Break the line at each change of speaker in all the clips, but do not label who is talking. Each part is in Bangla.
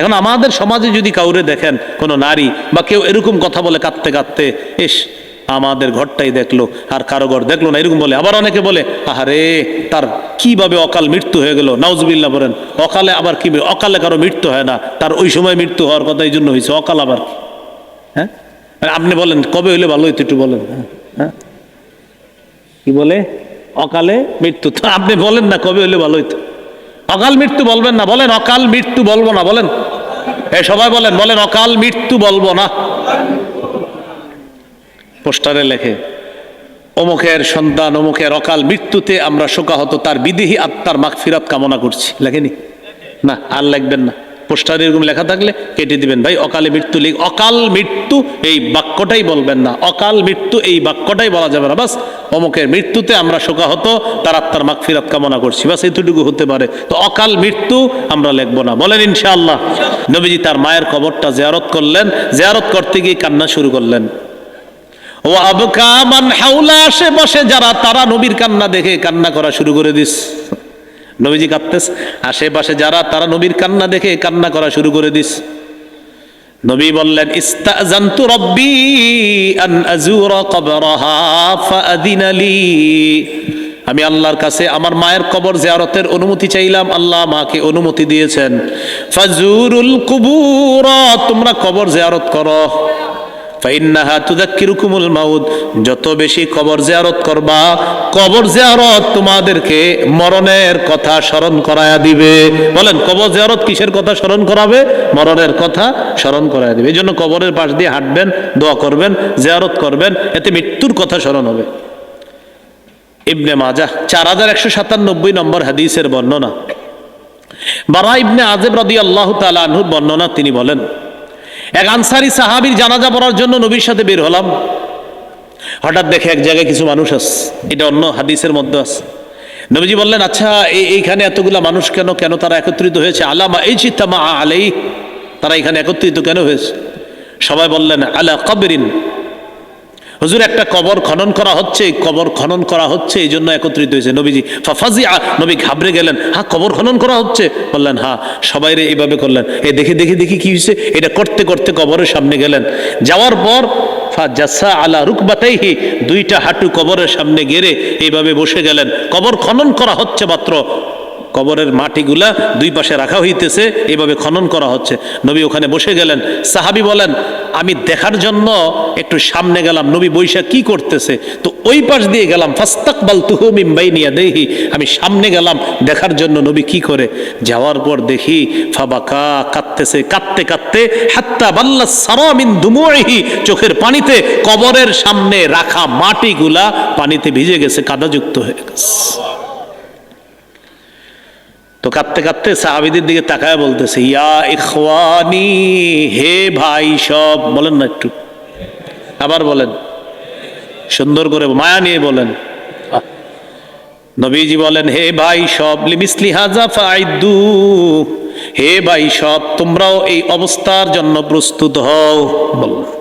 এখন আমাদের সমাজে যদি কাউরে দেখেন কোনো নারী বা কেউ এরকম কথা বলে কাঁদতে কাঁদতে ইস আমাদের ঘরটাই দেখল আর কারও ঘর দেখল না এরকম বলে। আবার অনেকে বলে আহারে তার কীভাবে অকাল মৃত্যু হয়ে গেল? নাউজবিল্লা বলেন অকালে আবার কি অকালে কারও মৃত্যু হয় না তার ওই সময় মৃত্যু হওয়ার কথা এই জন্য হয়েছে অকাল আবার। হ্যাঁ? আপনি বলেন কবে হইলে ভালো হইতো একটু বলেন। হ্যাঁ, হ্যাঁ? কি বলে? অকালে মৃত্যু। আপনি বলেন না কবে হইলে ভালো হইতো। অকাল মৃত্যু বলবেন না, বলেন অকাল মৃত্যু বলব না, বলেন। এ, সবাই বলেন বলেন অকাল মৃত্যু বলব না। পোস্টারে লেখে, অমুকের সন্তান, অমুকের অকাল মৃত্যুতে আমরা শোকাহত, তার বিদেহী আত্মার মাগফিরাত কামনা করছি। লেখেনি? না, আর লেখবেন না। পোস্টারে এরকম লেখা থাকলে কেটে দিবেন। ভাই, অকালে মৃত্যু লিখ অকাল মৃত্যু এই বাক্যটাই বলবেন না। অকাল মৃত্যু এই বাক্যটাই বলা যাবে না। বাস, অমুকের মৃত্যুতে আমরা শোকাহত, তার আত্মার মাগফিরাত কামনা করছি। বাস, এতটুকু হতে পারে। তো অকাল মৃত্যু আমরা লিখব না। বলেন ইনশাআল্লাহ। নবীজি তার মায়ের কবরটা জিয়ারত করলেন। জিয়ারত করতে গিয়ে কান্না শুরু করলেন। ও আবকা মান হাউলা আশেপাশে যারা, তারা নবীর কান্না দেখে কান্না করা শুরু করে দিস। নবীজি কাঁদতেস আশেপাশে যারা, তারা নবীর কান্না দেখে কান্না করা শুরু করে দিস নবী বললেন ইস্তাজান্তু রব্বি আন আজুরা কবরহা ফাআদিনা লি। আমি আল্লাহর কাছে আমার মায়ের কবর জিয়ারতের অনুমতি চাইলাম, আল্লাহ মাকে অনুমতি দিয়েছেন। ফাজুরুল কুবুর, তোমরা কবর জিয়ারত করো। ফাইন্নাহা তুদাক্কিরুকুমুল মাউদ যত বেশি কবর জিয়ারত করবা, কবর জিয়ারত তোমাদেরকে মরণের কথা স্মরণ করায়া দিবে। বলেন, কবর জিয়ারত কিসের কথা স্মরণ করাবে? মরণের কথা স্মরণ করায়া দিবে। এই জন্য কবরের পাশ দিয়ে হাঁটবেন, দোয়া করবেন, জিয়ারত করবেন, এতে মৃত্যুর কথা স্মরণ হবে। ইবনে মাজা চার হাজার একশো সাতানব্বই নম্বর হাদিসের বর্ণনা। বারা ইবনে আজেব রদি আল্লাহ তালা আনহুর বর্ণনা তিনি বলেন এক আনসারি সাহাবির জানাজা পড়ার জন্য নবীর সাথে বের হলাম। হঠাৎ দেখে এক জায়গায় কিছু মানুষ আস এটা অন্য হাদিসের মধ্যে আছে। নবীজি বললেন আচ্ছা এই এইখানে এতগুলা মানুষ কেন? কেন তারা একত্রিত হয়েছে? আলামা এই চিত্তামা আলাই তারা এখানে একত্রিত কেন হয়েছে? সবাই বললেন, আলা কবরিন হুজুর, একটা কবর খনন করা হচ্ছে কবর খনন করা হচ্ছে, এই জন্য একত্রিত হয়েছে নবীজি। ফাফাজি নবী ঘাবড়ে গেলেন। হ্যাঁ কবর খনন করা হচ্ছে। বললেন হ্যাঁ সবাই রে এইভাবে করলেন। এই দেখে দেখে, দেখি কি হয়েছে। এটা করতে করতে কবরের সামনে গেলেন। যাওয়ার পর জাসা আলা রুকবাতাইহি, দুইটা হাঁটু কবরের সামনে গেড়ে এইভাবে বসে গেলেন। কবর খনন করা হচ্ছে মাত্র। কবরের মাটিগুলা দুই পাশে রাখা হইতেছে, এভাবে খনন করা হচ্ছে। নবী ওখানে বসে গেলেন। সাহাবি বলেন, আমি দেখার জন্য একটু সামনে গেলাম, নবী বৈশা কি করতেছে? তো ওই পাশ দিয়ে গেলাম ফাস্তাকবাল তুহু মিম্বাই নিয়ে দেহি আমি সামনে গেলাম, দেখার জন্য নবী কি করে? যাওয়ার পর দেখি, ফাবাকা, কাঁদতেছে, কাঁদতে কাঁদতে, হাত্তা বাল্লা সারামিন দুমুহি চোখের পানিতে কবরের সামনে রাখা মাটিগুলা পানিতে ভিজে গেছে, কাদাযুক্ত হয়ে গেছে। তো কাঁদতে কাঁদতে সাহাবিদের দিকে তাকায় বলতেছে, ইয়া ইখওয়ানি, হে ভাই সব, বলেন না একটু। আবার বলেন। সুন্দর করে মায়া নিয়ে বলেন। নবীজি বলেন, হে ভাই সব, লিমিসলি হাজা ফাইদু, হে ভাই সব, তোমরাও এই অবস্থার জন্য প্রস্তুত হও। বল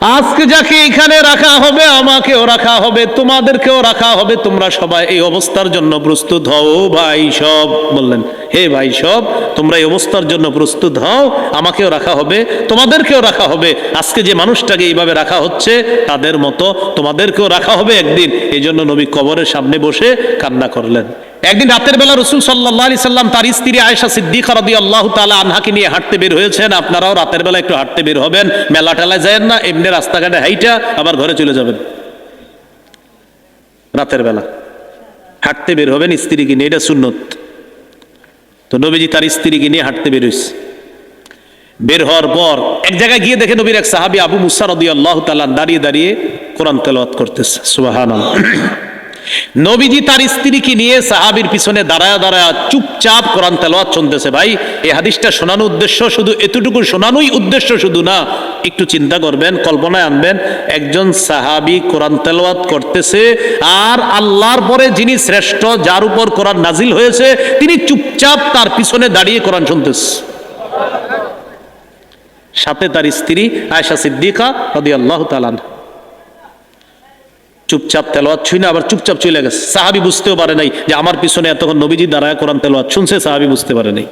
আজকে যাকে এখানে রাখা হবে, আমাকেও রাখা হবে, তোমাদেরকেও রাখা হবে, তোমরা সবাই এই অবস্থার জন্য প্রস্তুত হও। ভাই সব, বললেন, হে ভাই সব, তোমরা এই অবস্থার জন্য প্রস্তুত হও, আমাকেও রাখা হবে, তোমাদেরকেও রাখা হবে। আজকে যে মানুষটাকে এইভাবে রাখা হচ্ছে, তাদের মতো তোমাদেরকেও রাখা হবে একদিন। এই জন্য নবী কবরের সামনে বসে কান্না করলেন। একদিন রাতের বেলা রসুল সাল্লাহ আলি সাল্লাম তার স্ত্রী আয়সা সিদ্দিক রদি আল্লাহ তালা আনহাকে নিয়ে হাঁটতে বের হয়েছেন। আপনারাও রাতের বেলা একটু হাঁটতে বের হবেন। মেলা টেলায় যায় না, এমনি রাস্তাঘাটে হাইটা আবার ঘরে চলে যাবেন। রাতের বেলা হাঁটতে বের হবেন স্ত্রীকে নিয়ে, এটা সুন্নত। তো নবীজি তার স্ত্রীকে নিয়ে হাঁটতে বের হয়েছে। বের হওয়ার পর এক জায়গায় গিয়ে দেখে নবীর এক সাহাবি আবু মুসার রদি আল্লাহ তালা দাঁড়িয়ে দাঁড়িয়ে কোরআন তেলাওয়াত করতেছে। সুবাহান নবীজি তার স্ত্রীকে নিয়ে সাহাবির পিছনে দাঁড়ায় দাঁড়ায় চুপচাপ কোরআন তেলাওয়াত শুনতেছে। ভাই, এই হাদিসটা শোনানো উদ্দেশ্য শুধু এতটুকু শোনানোই উদ্দেশ্য শুধু না, একটু চিন্তা করবেন, কল্পনায় আনবেন, একজন সাহাবি কোরআন তেলাওয়াত করতেছে আর আল্লাহর পরে যিনি শ্রেষ্ঠ, যার উপর কোরআন নাজিল হয়েছে, তিনি চুপচাপ তার পিছনে দাঁড়িয়ে কোরআন শুনতেছে। সাথে তার স্ত্রী আয়সা সিদ্দিকা রদি আল্লাহ তালান চুপচাপ তেলোয়াত ছুই না, আবার চুপচাপ চলে গেছে। সাহাবি বুঝতেও পারে নাই যে আমার পিছনে এতক্ষণ নবীজি দাঁড়ায় কোরআন তেলোয়াত শুনছে, সাহাবি বুঝতে পারে নাই।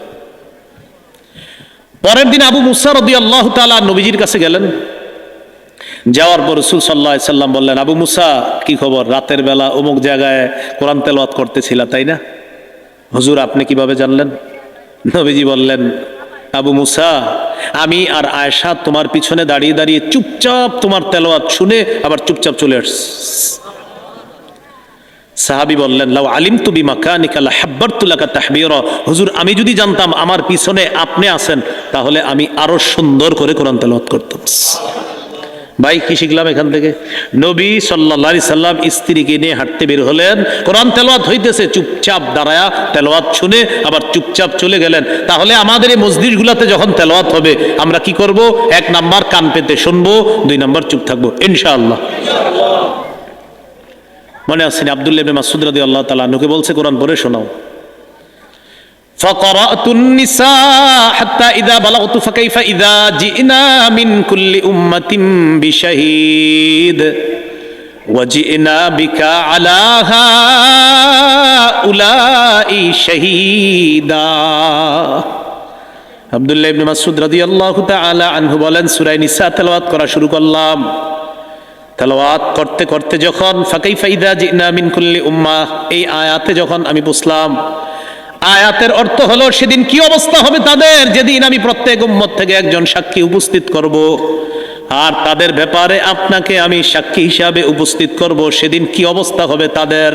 পরের দিন আবু মুসা রদি আল্লাহ তালা নবীজির কাছে গেলেন। যাওয়ার পর রসুল সাল্লাহ সাল্লাম বললেন, আবু মুসা, কি খবর? রাতের বেলা অমুক জায়গায় কোরআন তেলাওয়াত করতেছিলা, তাই না? হুজুর, আপনি কীভাবে জানলেন? নবীজি বললেন আবু মুসা, আমি আর আয়সা তোমার পিছনে দাঁড়িয়ে দাঁড়িয়ে চুপচাপ তোমার তেলোয়াত শুনে আবার চুপচাপ চলে সাহাবি বললেন, লাউ আলিম তু হাব্বার তুলাকা তাহবির। হুজুর, আমি যদি জানতাম আমার পিছনে আপনি আছেন, তাহলে আমি আরও সুন্দর করে কোরআন তেলাওয়াত করতাম। ভাই, কি শিখলাম এখান থেকে? নবী আলাইহি সাল্লাম স্ত্রীকে নিয়ে হাঁটতে বের হলেন। কোরআন তেলাওয়াত হইতেছে, চুপচাপ দাঁড়ায়া তেলাওয়াত শুনে আবার চুপচাপ চলে গেলেন। তাহলে আমাদের এই মসজিদগুলোতে যখন তেলাওয়াত হবে, আমরা কি করব? এক নাম্বার কান পেতে শুনব, দুই নাম্বার চুপ থাকব, ইনশাআল্লাহ। মনে আছেন আব্দুল্লাহ মাসুদ মাসউদ আল্লাহ তালা নুকে বলছে, কোরআন পড়ে শোনাও। فقرأت النساء حتى إذا بلغت فكيف إذا جئنا من كل أمة بشهيد وجئنا بك على هؤلاء شهيدا আব্দুল্লাহ ইবনে মাসউদ রাদিয়াল্লাহু তাআলা আনহু বলেন সূরা নিসা তেলাওয়াত করা শুরু করলাম তেলাওয়াত করতে করতে যখন ফাকাই ফাইদা জিনা মিন কুল্লি উম্মা এই আয়াতে যখন আমি বুঝলাম আয়াতের অর্থ হলো, সেদিন কি অবস্থা হবে তাদের? যেদিন আমি প্রত্যেক উম্মত থেকে একজন সাক্ষী উপস্থিত করব। আর তাদের ব্যাপারে আপনাকে আমি সাক্ষী হিসাবে উপস্থিত করব। সেদিন কি অবস্থা হবে তাদের?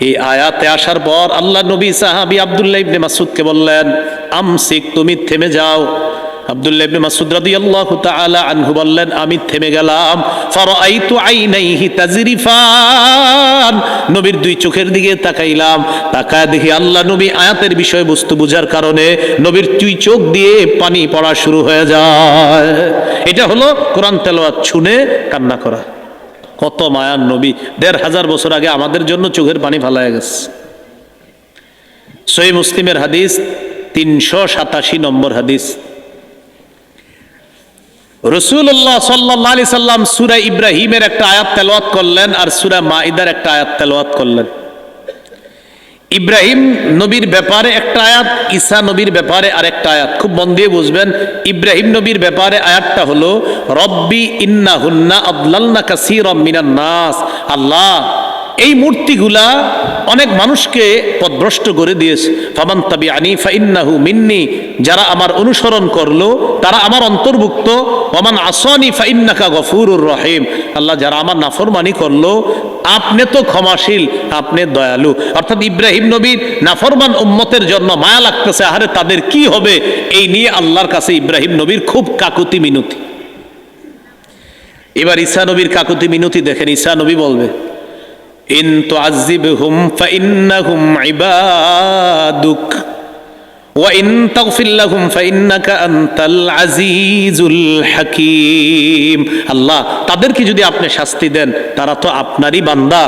এই আয়াতে আসার পর আল্লাহ নবী সাহাবি আব্দুল্লাহ ইবনে মাসুদকে বললেন, আমসিক, তুমি থেমে যাও। আব্দুল্লাহ ইবনে মাসউদ রাদিয়াল্লাহু তাআলা আনহু বললেন, আমি থেমে গেলাম। ফারাআইতু আইনাইহি তাজরিফান নবীর দুই চোখের দিকে তাকাইলাম। তাকায় দেখি আল্লাহ নবী আয়াতের বিষয়বস্তু বুঝার কারণে নবীর দুই চোখ দিয়ে পানি পড়া শুরু হয়ে যায়। এটা হলো কোরআন তেলাওয়াত শুনে কান্না করা। কত মায়ার নবী। দেড় হাজার বছর আগে আমাদের জন্য চোখের পানি ফালায় গেছে। সহি মুসলিমের হাদিস তিনশো সাতাশি নম্বর হাদিস। রসুল্লাহ সাল্লাহ আলি সাল্লাম সুরা ইব্রাহিমের একটা আয়াত তেলাওয়াত করলেন আর সুরা মাইদার একটা আয়াত তেলাওয়াত করলেন। ইব্রাহিম নবীর ব্যাপারে একটা আয়াত, ঈসা নবীর ব্যাপারে আর একটা আয়াত। খুব মন দিয়ে বুঝবেন, ইব্রাহিম নবীর ব্যাপারে আয়াতটা হলো, রব্বি ইন্না হুন্না আদলাল্না কাসির মিনান নাস। আল্লাহ, এই মূর্তিগুলা অনেক মানুষকে পদভ্রষ্ট করে দিয়েছে। ফামান তাবি আনি ফাইন্নাহু মিন্নি, যারা আমার অনুসরণ করল, তারা আমার অন্তর্ভুক্ত। ওমান আসনি ফাইন্নাকা গফুরুর রহিম। আল্লাহ, যারা আমার নাফরমানি করল, আপনি তো ক্ষমাশীল, আপনি দয়ালু। অর্থাৎ ইব্রাহিম নবীর নাফরমান উম্মতের জন্য মায়া লাগতেছে, আহারে তাদের কি হবে? এই নিয়ে আল্লাহর কাছে ইব্রাহিম নবীর খুব কাকুতি মিনতি। এবার ঈসা নবীর কাকুতি মিনতি দেখেন, ঈসা নবী বলবে ইন ইবাদুক লাহুম ফাইন্নাকা আনতাল আজিজুল হাকীম। আল্লাহ তাদেরকে যদি আপনি শাস্তি দেন, তারা তো আপনারই বান্দা।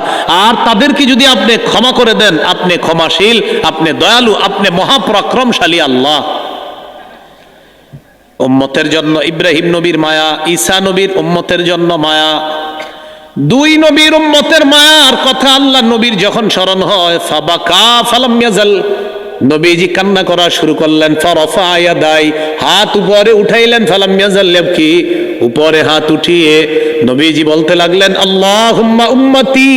আর তাদেরকে যদি আপনি ক্ষমা করে দেন, আপনি ক্ষমাশীল, আপনি দয়ালু, আপনি মহাপরাক্রমশালী আল্লাহ। উম্মতের জন্য ইব্রাহিম নবীর মায়া, ঈসা নবীর উম্মতের জন্য মায়া দুই নবীর উম্মতের মায়ার কথা আল্লাহ নবীর যখন স্মরণ হয়, ফাবাকা ফালাম ইয়াজাল নবীজি কান্না করা শুরু করলেন, ফরফা আয়াদাই হাত উপরে উঠাইলেন, ফালাম ইয়াজাল কি উপরে হাত উঠিয়ে নবীজি বলতে লাগলেন, আল্লাহুম্মা উম্মতি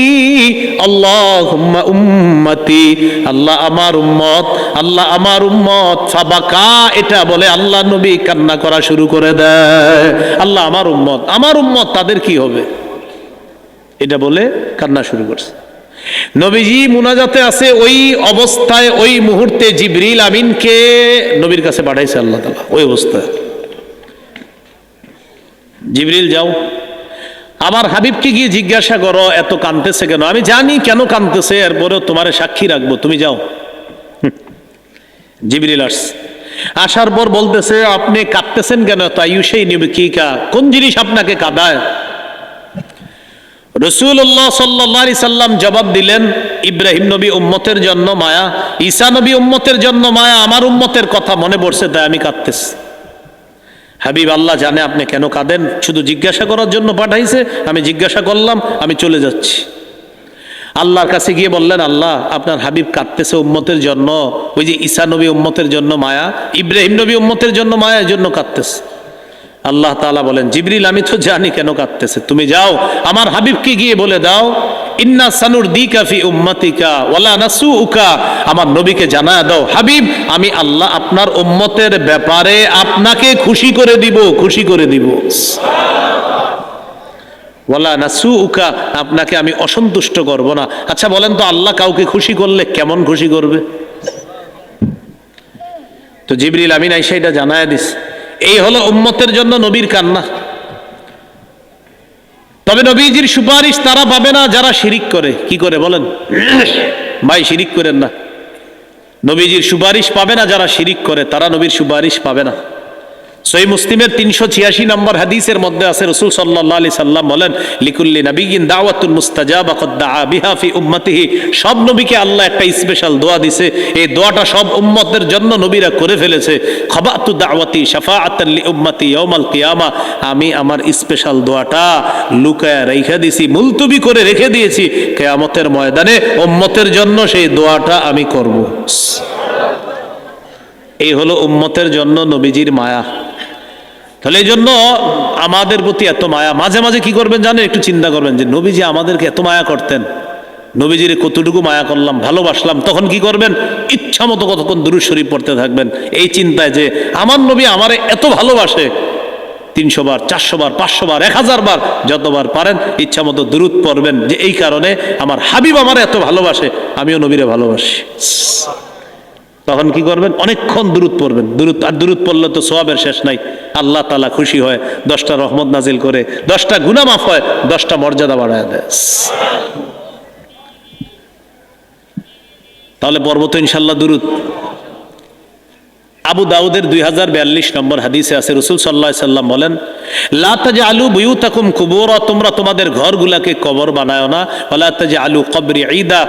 আল্লাহুম্মা উম্মতি। আল্লাহ আমার উম্মত, আল্লাহ আমার উম্মত। ফাবাকা এটা বলে আল্লাহ নবী কান্না করা শুরু করে দেয়। আল্লাহ আমার উম্মত আমার উম্মত তাদের কি হবে? এটা বলে কান্না শুরু করছে। নবীজি মুনাজাতে আছে ওই অবস্থায়, ওই মুহূর্তে জিবরিল আমিনকে নবীর কাছে পাঠাইছে আল্লাহ তালা ওই অবস্থায়। জিবরিল, যাও। আমার হাবিবকে গিয়ে জিজ্ঞাসা করো, এত কানতেছে কেন? আমি জানি কেন কানতেছে, এরপরেও তোমার সাক্ষী রাখব, তুমি যাও। জিবরিল আসছে। আসার পর বলতেছে, আপনি কাঁদতেছেন কেন? তাই সেই নিবে, কি কা? কোন জিনিস আপনাকে কাঁদায়? রসুল্লাহ সাল্লি সাল্লাম জবাব দিলেন, ইব্রাহিম নবী উম্মতের জন্য মায়া, ঈসা নবী উম্মতের জন্য মায়া, আমার উম্মতের কথা মনে পড়ছে, তাই আমি কাঁদতেছি। হাবিব, আল্লাহ জানে আপনি কেন কাঁদেন, শুধু জিজ্ঞাসা করার জন্য পাঠাইছে, আমি জিজ্ঞাসা করলাম, আমি চলে যাচ্ছি। আল্লাহর কাছে গিয়ে বললেন, আল্লাহ, আপনার হাবিব কাঁদতেছে উম্মতের জন্য, ওই যে ঈসা নবী উম্মতের জন্য মায়া, ইব্রাহিম নবী উম্মতের জন্য মায়ার জন্য কাঁদতেছে। আল্লাহ তাআলা বলেন, জিবরিল, আমি তো জানি কেন কাঁদতেছে। তুমি যাও, আমার হাবিবকে গিয়ে বলে দাও, ইন্না সানুর দিকা ফি উম্মতিকা ওয়ালা নাসুউকা। আমার নবীকে জানায় দাও, হাবিব, আমি আল্লাহ আপনার উম্মতের ব্যাপারে আপনাকে খুশি করে দিব, খুশি করে দিব। ওয়ালা নাসুউকা, আপনাকে আমি অসন্তুষ্ট করব না। আচ্ছা বলেন তো, আল্লাহ কাউকে খুশি করলে কেমন খুশি করবে? তো জিবরিল, আমিন আইসা এটা জানায় দিস। এই হলো উম্মতের জন্য নবীর কান্না। তবে নবীজির সুপারিশ তারা পাবে না, যারা শিরিক করে। কি করে বলেন? ভাই, শিরিক করেন না। নবীজির সুপারিশ পাবে না, যারা শিরিক করে, তারা নবীর সুপারিশ পাবে না। সই মুসলিমের তিনশো ছিয়াশি নম্বর হাদিসের মধ্যে আছে, রসুল সাল্লাহ আলি সাল্লাম বলেন, লিকুল্লি নবীন দাওয়াতুল মুস্তাজাব বিহাফি উম্মতিহি। সব নবীকে আল্লাহ একটা স্পেশাল দোয়া দিছে। এই দোয়াটা সব উম্মতের জন্য নবীরা করে ফেলেছে। খবাতু দাওয়াতি শাফাআতাল্লি উম্মতি ইয়াউমাল কিয়ামা। আমি আমার স্পেশাল দোয়াটা লুকায় রেখে দিছি, মুলতুবি করে রেখে দিয়েছি। কেয়ামতের ময়দানে উম্মতের জন্য সেই দোয়াটা আমি করব। এই হলো উম্মতের জন্য নবীজির মায়া। তাহলে এই জন্য আমাদের প্রতি এত মায়া। মাঝে মাঝে কি করবেন জানেন? একটু চিন্তা করবেন যে, নবীজি আমাদেরকে এত মায়া করতেন। নবীজির কতটুকু মায়া করলাম, ভালোবাসলাম, তখন কি করবেন? ইচ্ছা মতো কতক্ষণ দুরুদ শরীফ পড়তে থাকবেন। এই চিন্তায় যে, আমার নবী আমারে এত ভালোবাসে। তিনশো বার, চারশো বার, পাঁচশো বার, এক হাজার বার, যতবার পারেন, ইচ্ছা মতো দূরত পড়বেন। যে এই কারণে আমার হাবিব আমার এত ভালোবাসে, আমিও নবীরে ভালোবাসি। তখন কি করবেন? অনেকক্ষণ দূরত পড়বেন। দূরত আর দূরত পড়লে তো সোয়াবের শেষ নাই। আল্লাহ তালা খুশি হয়, দশটা রহমত নাজিল করে, দশটা গুনা মাফ হয়, দশটা মর্যাদা বাড়ায় দেয়। তাহলে পর্বত ইনশাল্লাহ দূরত আবু দাউদের দুই হাজার বিয়াল্লিশ নম্বর হাদিসে আছে, রসুল সাল্লাহ সাল্লাম বলেন লাতাজে আলু বুয়ু তাকুম কুবর, তোমরা তোমাদের ঘরগুলাকে কবর বানায় না। লাতাজে আলু কবরি ঈদা,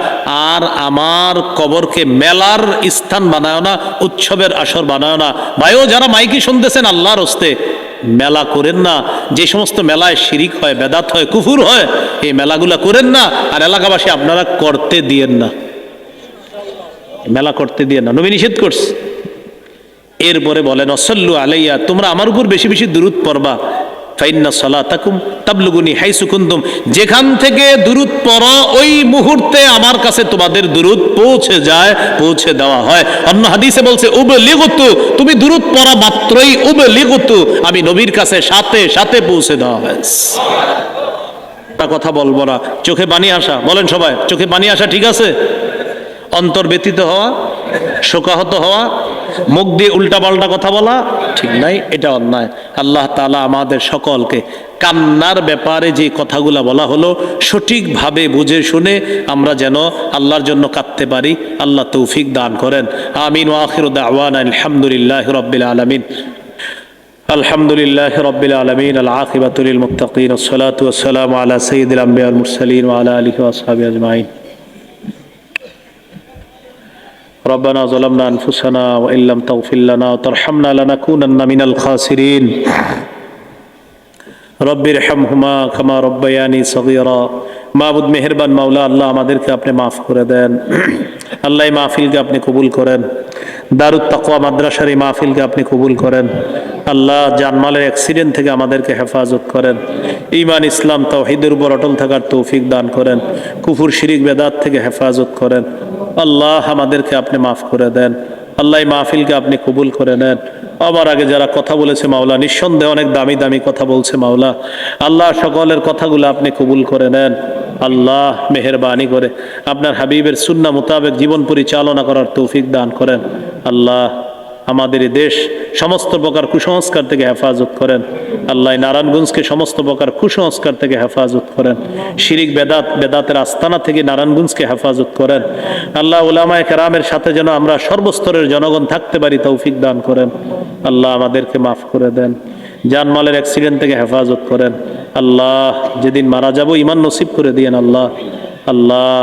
আর আমার কবরকে মেলার স্থান বানায় না, উৎসবের আসর বানায় না। ভাইও যারা মাইকি শুনতেছেন আল্লাহর হস্তে, মেলা করেন না। যে সমস্ত মেলায় শিরিক হয়, বেদাত হয়, কুফুর হয়, এই মেলাগুলা করেন না। আর এলাকাবাসী আপনারা করতে দিয়েন না। মেলা করতে দিয়ে না। নবী নিষেধ করছে। এরপরে বলেন, অসল্লু আলাইয়া, তোমরা আমার উপর বেশি বেশি দূরত পড়বা। ফাইন্না সালাতাকুম তাবলুগুনি হাই সুকুন্দুম যেখান থেকে দূরত পড়ো, ওই মুহূর্তে আমার কাছে তোমাদের দূরত পৌঁছে যায়, পৌঁছে দেওয়া হয়। অন্য হাদিসে বলছে উবে লিগুতু তুমি দূরত পড়া মাত্রই উবে লিগুতু আমি নবীর কাছে সাথে সাথে পৌঁছে দেওয়া হয়। কথা বলব না, চোখে পানি আসা। বলেন সবাই, চোখে পানি আসা ঠিক আছে? অন্তর ব্যতীত হওয়া, শোকাহত হওয়া মুখ দিয়ে উল্টাপাল্টা কথা বলা ঠিক নাই এটা অন্যায় আল্লাহ তালা আমাদের সকলকে কান্নার ব্যাপারে যে কথাগুলা বলা হলো সঠিকভাবে বুঝে শুনে আমরা যেন আল্লাহর জন্য কাঁদতে পারি আল্লাহ তৌফিক দান করেন আমিন ওয়াখির দাওয়ান আলহামদুলিল্লাহ রব্বিল আলমিন الحمد لله رب العالمين العاقبة للمتقين والصلاة والسلام على سيد الأنبياء والمرسلين وعلى آله وأصحابه أجمعين ربنا ظلمنا أنفسنا وإن لم تغفر لنا وترحمنا لنكونن من الخاسرين رب ارحمهما كما ربياني صغيرا মাহবুদ মেহেরবান মাওলা আল্লাহ আমাদেরকে আপনি মাফ করে দেন আল্লাহ এই মাহফিলকে আপনি কবুল করেন দারুদ তাকওয়া মাদ্রাসার এই মাহফিলকে আপনি কবুল করেন আল্লাহ জানমালের অ্যাক্সিডেন্ট থেকে আমাদেরকে হেফাজত করেন ইমান ইসলাম তাওহিদের উপর অটল থাকার তৌফিক দান করেন কুফুর শিরিক বেদাত থেকে হেফাজত করেন আল্লাহ আমাদেরকে আপনি মাফ করে দেন। আল্লাহ মাহফিলকে আপনি কবুল করে নেন। আমার আগে যারা কথা বলেছে মাওলা, নিঃসন্দেহে অনেক দামি দামি কথা বলছে মাওলা। আল্লাহ সকলের কথাগুলো আপনি কবুল করে নেন। আল্লাহ মেহরবানি করে। আপনার হাবিবের সুন্না মোতাবেক জীবন পরিচালনা করার তৌফিক দান করেন। আল্লাহ আমাদের দেশ সমস্ত প্রকার কুসংস্কার থেকে হেফাজত করেন। আল্লাহ নারায়ণগঞ্জকে সমস্ত প্রকার কুসংস্কার থেকে হেফাজত করেন। শিরিক বেদাত, বেদাতের আস্তানা থেকে নারায়ণগঞ্জকে হেফাজত করেন। আল্লাহ উলামায় কেরামের সাথে যেন আমরা সর্বস্তরের জনগণ থাকতে পারি, তৌফিক দান করেন। আল্লাহ আমাদেরকে মাফ করে দেন। জানমালের অ্যাক্সিডেন্ট থেকে হেফাজত করেন। আল্লাহ যেদিন মারা যাব ইমান নসিব করে দিয়েন আল্লাহ। আল্লাহ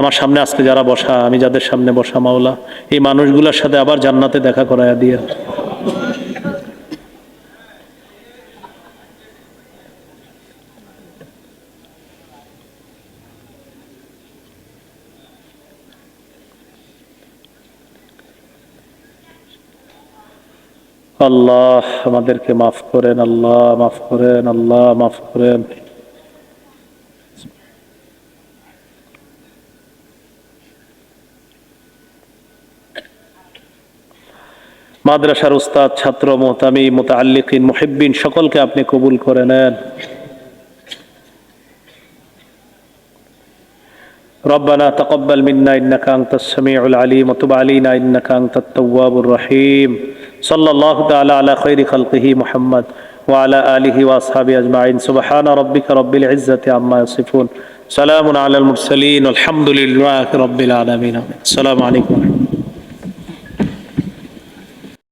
আমার সামনে আজকে যারা বসা, আমি যাদের সামনে বসা মাওলা, এই মানুষগুলোর সাথে আবার জান্নাতে দেখা করাইয়া দিয়ে। আল্লাহ, আমাদেরকে মাফ করেন, আল্লাহ, মাফ করেন, আল্লাহ, মাফ করেন। মাদ্রাসার উস্তাদ ছাত্র মোহতামি মোতাল্লিকিন মুহিব্বিন সকলকে আপনি কবুল করে নেন ربنا تقبل منا انك انت السميع العليم وتب علينا انك انت التواب الرحيم صلى الله تعالى على خير خلقه محمد وعلى اله واصحابه اجمعين سبحان ربك رب العزه عما يصفون سلام على المرسلين والحمد لله رب العالمين السلام عليكم ورحمة الله